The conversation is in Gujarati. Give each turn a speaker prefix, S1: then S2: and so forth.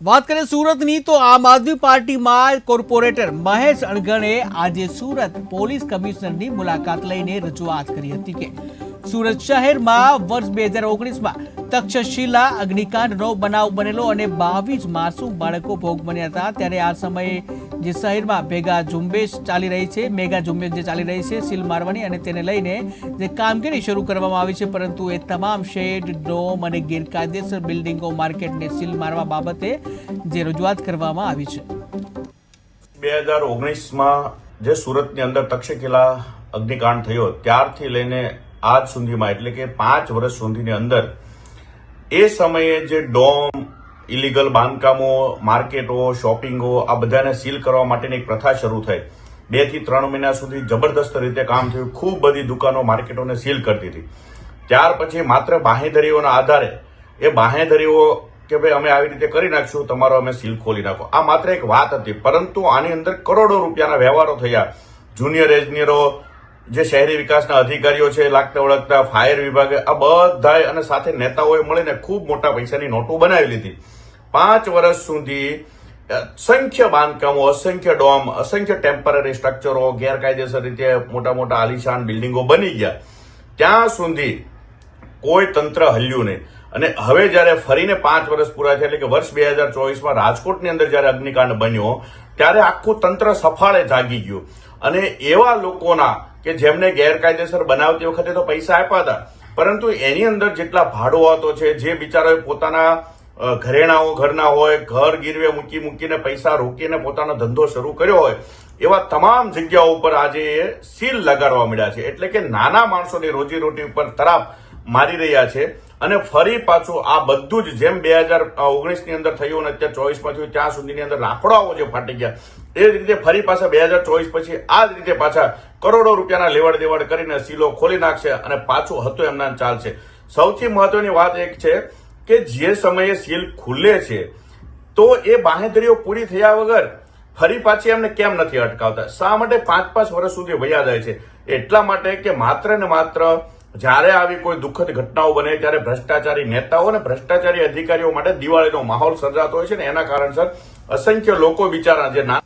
S1: વાત કરીએ સુરતની, તો આમ આદમી પાર્ટીમાં કોર્પોરેટર મહેશ અણગણે આજે સુરત પોલીસ કમિશનરની મુલાકાત લઈને રજૂઆત કરી હતી કે સુરત શહેરમાં વર્ષ બે હજાર ઓગણીસમાં તક્ષશિલા અગ્નિકાંડનો બનાવ બનેલો અને બાવીસ માસૂમ બાળકો ભોગ બન્યા હતા. ત્યારે આ સમયે જે શહેરમાં ભેગા ઝુંબેશ ચાલી રહી છે, મેગા ઝુંબેશ જે ચાલી રહી છે, સીલ મારવાની અને તેને લઈને જે કામગીરી શરૂ કરવામાં આવી છે, પરંતુ એ તમામ શેડ, ડોમ અને ગેરકાયદેસર બિલ્ડિંગો માર્કેટને સીલ મારવા બાબતે જે રજૂઆત કરવામાં આવી છે.
S2: બે હજાર ઓગણીસમાં જે સુરતની અંદર તક્ષશિલા અગ્નિકાંડ થયો, ત્યારથી લઈને આજ સુધીમાં, એટલે કે પાંચ વર્ષ સુધીની અંદર, એ સમયે જે ડોમ ઇલીગલ બાંધકામો, માર્કેટો, શોપિંગો, આ બધાને સીલ કરવા માટેની એક પ્રથા શરૂ થઈ. બેથી ત્રણ મહિના સુધી જબરદસ્ત રીતે કામ થયું. ખૂબ બધી દુકાનો માર્કેટોને સીલ કરતી હતી. ત્યાર પછી માત્ર બાહેધરીઓના આધારે, એ બાહેધરીઓ કે ભાઈ અમે આવી રીતે કરી નાખશું, તમારો અમે સીલ ખોલી નાખો. આ માત્ર એક વાત હતી. પરંતુ આની અંદર કરોડો રૂપિયાના વ્યવહારો થયા. જુનિયર એન્જિનિયરો જે શહેરી વિકાસના અધિકારીઓ છે, લાગતા ઓળખતા ફાયર વિભાગે, આ બધાએ અને સાથે નેતાઓએ મળીને ખૂબ મોટા પૈસાની નોટો બનાવી લીધી. પાંચ વર્ષ સુધી અસંખ્ય બાંધકામો, અસંખ્ય ડોમ, અસંખ્ય ટેમ્પરરી સ્ટ્રક્ચરો, ગેરકાયદેસર રીતે મોટા મોટા આલિશાન બિલ્ડિંગો બની ગયા. ત્યાં સુધી કોઈ તંત્ર હલ્યું નહીં. અને હવે જ્યારે ફરીને પાંચ વર્ષ પૂરા થયા, એટલે કે વર્ષ બે હજાર ચોવીસમાં રાજકોટની અંદર જ્યારે અગ્નિકાંડ બન્યો, ત્યારે આખું તંત્ર સફાળે જાગી ગયું. અને એવા લોકોના કે જેમને ગેરકાયદેસર બનાવતી વખતે તો પૈસા આપ્યા હતા, પરંતુ એની અંદર જેટલા ભાડો હતો છે, જે બિચારાએ પોતાના ઘરેણાઓ, ઘરના હોય, ઘર ગીરવે મૂકી મૂકીને પૈસા રોકીને પોતાનો ધંધો શરૂ કર્યો હોય, એવા તમામ જગ્યાઓ ઉપર આજે એ સીલ લગાડવા મળ્યા છે. એટલે કે નાના માણસોની રોજીરોટી ઉપર તરાપ મારી રહ્યા છે અને ફરી પાછું આ બધું જ જેમ બે હજાર ઓગણીસની અંદર થયું અને અત્યારે ચોવીસમાં થયું, ત્યાં સુધીની અંદર લાકડાઓ જે ફાટી ગયા એ જ રીતે ફરી પાછા બે હજાર ચોવીસ પછી આ જ રીતે પાછા કરોડો રૂપિયાના લેવડ દેવડ કરીને સીલો ખોલી નાખશે અને પાછું હતું એમના ચાલશે. સૌથી મહત્વની વાત એક છે કે જે સમયે સીલ ખુલે છે, તો એ બાહેધરીઓ પૂરી થયા વગર ફરી પાછી એમને કેમ નથી અટકાવતા? શા માટે પાંચ પાંચ વર્ષ સુધી વયા જાય છે? એટલા માટે કે માત્ર ને માત્ર જ્યારે આવી કોઈ દુઃખદ ઘટનાઓ બને ત્યારે ભ્રષ્ટાચારી નેતાઓ અને ભ્રષ્ટાચારી અધિકારીઓ માટે દિવાળીનો માહોલ સર્જાતો હોય છે ને એના કારણસર અસંખ્ય લોકો બિચારા જે ના